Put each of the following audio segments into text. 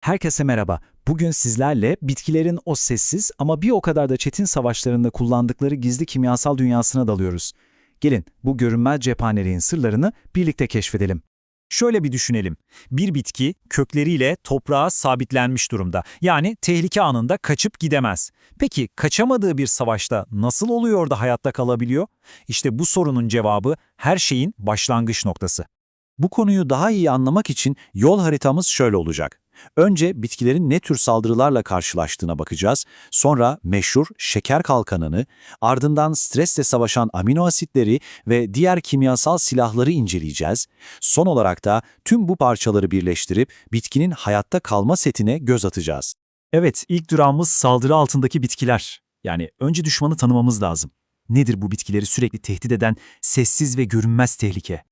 Herkese merhaba. Bugün sizlerle bitkilerin o sessiz ama bir o kadar da çetin savaşlarında kullandıkları gizli kimyasal dünyasına dalıyoruz. Gelin bu görünmez cephaneliğin sırlarını birlikte keşfedelim. Şöyle bir düşünelim. Bir bitki kökleriyle toprağa sabitlenmiş durumda. Yani tehlike anında kaçıp gidemez. Peki kaçamadığı bir savaşta nasıl oluyor da hayatta kalabiliyor? İşte bu sorunun cevabı her şeyin başlangıç noktası. Bu konuyu daha iyi anlamak için yol haritamız şöyle olacak. Önce bitkilerin ne tür saldırılarla karşılaştığına bakacağız, sonra meşhur şeker kalkanını, ardından stresle savaşan amino asitleri ve diğer kimyasal silahları inceleyeceğiz. Son olarak da tüm bu parçaları birleştirip bitkinin hayatta kalma setine göz atacağız. Evet, ilk durağımız saldırı altındaki bitkiler. Yani önce düşmanı tanımamız lazım. Nedir bu bitkileri sürekli tehdit eden sessiz ve görünmez tehlike?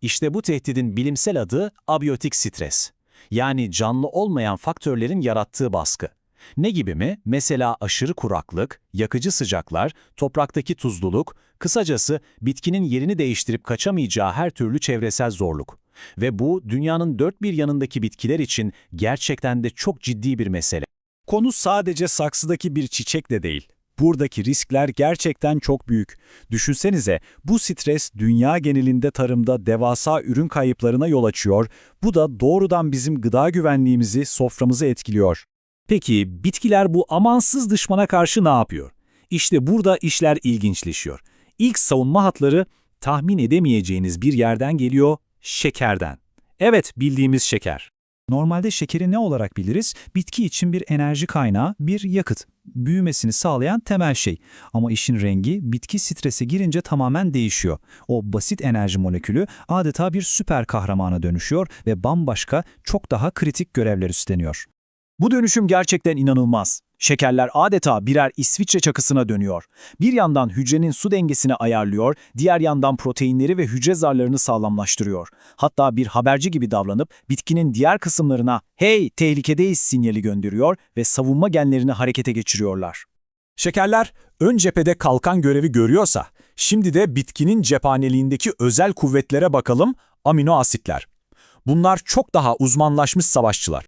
İşte bu tehdidin bilimsel adı abiyotik stres. Yani canlı olmayan faktörlerin yarattığı baskı. Ne gibi mi? Mesela aşırı kuraklık, yakıcı sıcaklar, topraktaki tuzluluk, kısacası bitkinin yerini değiştirip kaçamayacağı her türlü çevresel zorluk. Ve bu dünyanın dört bir yanındaki bitkiler için gerçekten de çok ciddi bir mesele. Konu sadece saksıdaki bir çiçek de değil. Buradaki riskler gerçekten çok büyük. Düşünsenize bu stres dünya genelinde tarımda devasa ürün kayıplarına yol açıyor. Bu da doğrudan bizim gıda güvenliğimizi, soframızı etkiliyor. Peki bitkiler bu amansız düşmana karşı ne yapıyor? İşte burada işler ilginçleşiyor. İlk savunma hatları tahmin edemeyeceğiniz bir yerden geliyor, şekerden. Evet, bildiğimiz şeker. Normalde şekeri ne olarak biliriz? Bitki için bir enerji kaynağı, bir yakıt. Büyümesini sağlayan temel şey. Ama işin rengi bitki strese girince tamamen değişiyor. O basit enerji molekülü adeta bir süper kahramana dönüşüyor ve bambaşka, çok daha kritik görevler üstleniyor. Bu dönüşüm gerçekten inanılmaz. Şekerler adeta birer İsviçre çakısına dönüyor. Bir yandan hücrenin su dengesini ayarlıyor, diğer yandan proteinleri ve hücre zarlarını sağlamlaştırıyor. Hatta bir haberci gibi davranıp bitkinin diğer kısımlarına "Hey, tehlikedeyiz" sinyali gönderiyor ve savunma genlerini harekete geçiriyorlar. Şekerler ön cephede kalkan görevi görüyorsa, şimdi de bitkinin cephaneliğindeki özel kuvvetlere bakalım, amino asitler. Bunlar çok daha uzmanlaşmış savaşçılar.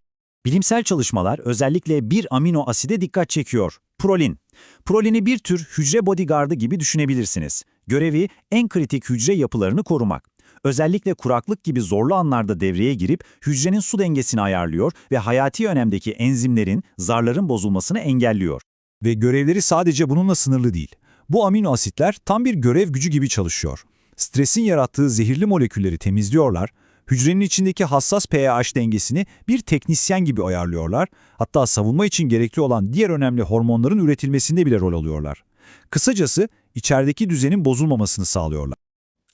Bilimsel çalışmalar özellikle bir amino aside dikkat çekiyor. Prolin. Prolini bir tür hücre bodyguardı gibi düşünebilirsiniz. Görevi en kritik hücre yapılarını korumak. Özellikle kuraklık gibi zorlu anlarda devreye girip hücrenin su dengesini ayarlıyor ve hayati önemdeki enzimlerin, zarların bozulmasını engelliyor. Ve görevleri sadece bununla sınırlı değil. Bu amino asitler tam bir görev gücü gibi çalışıyor. Stresin yarattığı zehirli molekülleri temizliyorlar, hücrenin içindeki hassas pH dengesini bir teknisyen gibi ayarlıyorlar, hatta savunma için gerekli olan diğer önemli hormonların üretilmesinde bile rol alıyorlar. Kısacası içerideki düzenin bozulmamasını sağlıyorlar.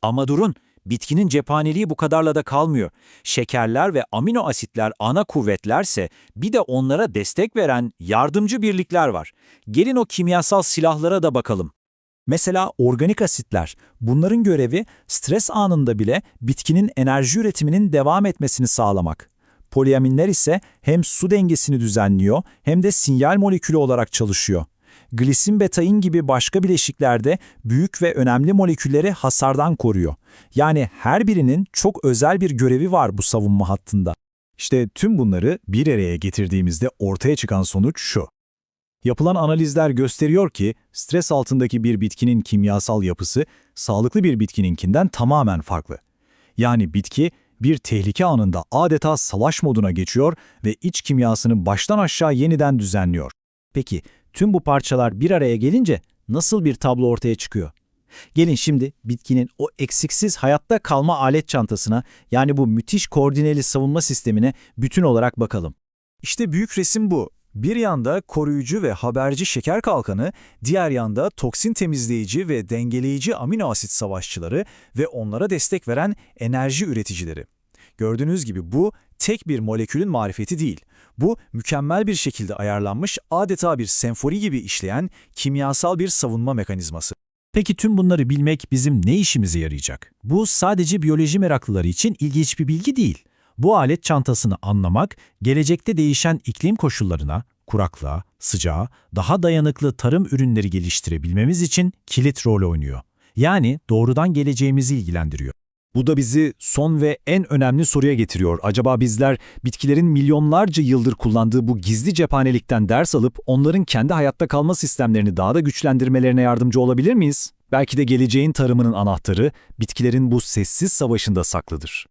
Ama durun, bitkinin cephaneliği bu kadarla da kalmıyor. Şekerler ve amino asitler ana kuvvetlerse bir de onlara destek veren yardımcı birlikler var. Gelin o kimyasal silahlara da bakalım. Mesela organik asitler. Bunların görevi stres anında bile bitkinin enerji üretiminin devam etmesini sağlamak. Poliaminler ise hem su dengesini düzenliyor hem de sinyal molekülü olarak çalışıyor. Glisin betain gibi başka bileşiklerde büyük ve önemli molekülleri hasardan koruyor. Yani her birinin çok özel bir görevi var bu savunma hattında. İşte tüm bunları bir araya getirdiğimizde ortaya çıkan sonuç şu. Yapılan analizler gösteriyor ki stres altındaki bir bitkinin kimyasal yapısı sağlıklı bir bitkininkinden tamamen farklı. Yani bitki bir tehlike anında adeta savaş moduna geçiyor ve iç kimyasını baştan aşağı yeniden düzenliyor. Peki tüm bu parçalar bir araya gelince nasıl bir tablo ortaya çıkıyor? Gelin şimdi bitkinin o eksiksiz hayatta kalma alet çantasına yani bu müthiş koordineli savunma sistemine bütün olarak bakalım. İşte büyük resim bu. Bir yanda koruyucu ve haberci şeker kalkanı, diğer yanda toksin temizleyici ve dengeleyici amino asit savaşçıları ve onlara destek veren enerji üreticileri. Gördüğünüz gibi bu tek bir molekülün marifeti değil. Bu mükemmel bir şekilde ayarlanmış adeta bir senfoni gibi işleyen kimyasal bir savunma mekanizması. Peki tüm bunları bilmek bizim ne işimize yarayacak? Bu sadece biyoloji meraklıları için ilginç bir bilgi değil. Bu alet çantasını anlamak, gelecekte değişen iklim koşullarına, kuraklığa, sıcağa, daha dayanıklı tarım ürünleri geliştirebilmemiz için kilit rol oynuyor. Yani doğrudan geleceğimizi ilgilendiriyor. Bu da bizi son ve en önemli soruya getiriyor. Acaba bizler bitkilerin milyonlarca yıldır kullandığı bu gizli cephanelikten ders alıp onların kendi hayatta kalma sistemlerini daha da güçlendirmelerine yardımcı olabilir miyiz? Belki de geleceğin tarımının anahtarı bitkilerin bu sessiz savaşında saklıdır.